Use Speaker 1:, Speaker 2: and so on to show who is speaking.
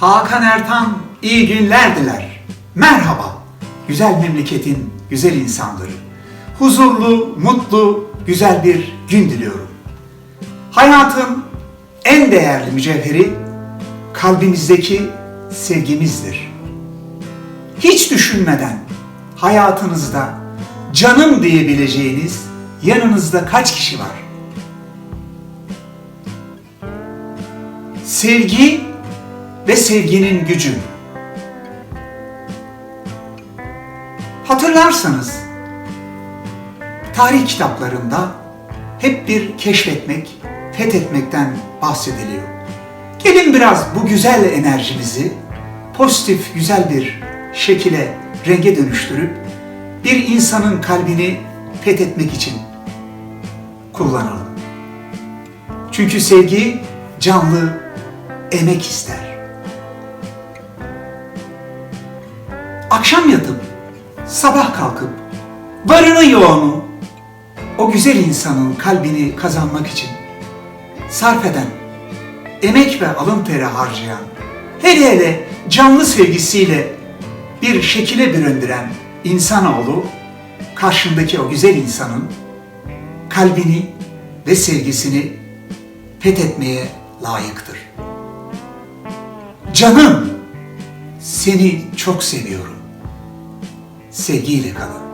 Speaker 1: Hakan Ertan iyi günler diler. Merhaba, güzel memleketin güzel insanları. Huzurlu, mutlu, güzel bir gün diliyorum. Hayatın en değerli mücevheri kalbimizdeki sevgimizdir. Hiç düşünmeden hayatınızda canım diyebileceğiniz yanınızda kaç kişi var? Sevgi ve sevginin gücü. Hatırlarsanız tarih kitaplarında hep bir keşfetmek, fethetmekten bahsediliyor. Gelin biraz bu güzel enerjimizi pozitif, güzel bir şekile, renge dönüştürüp bir insanın kalbini fethetmek için kullanalım. Çünkü sevgi canlı, emek ister. Akşam yatıp, sabah kalkıp, varını yoğunu, o güzel insanın kalbini kazanmak için sarf eden, emek ve alın teri harcayan, hele hele canlı sevgisiyle bir şekile büründüren insanoğlu, karşındaki o güzel insanın kalbini ve sevgisini fethetmeye layıktır. Canım, seni çok seviyorum. Sevgiyle kalın.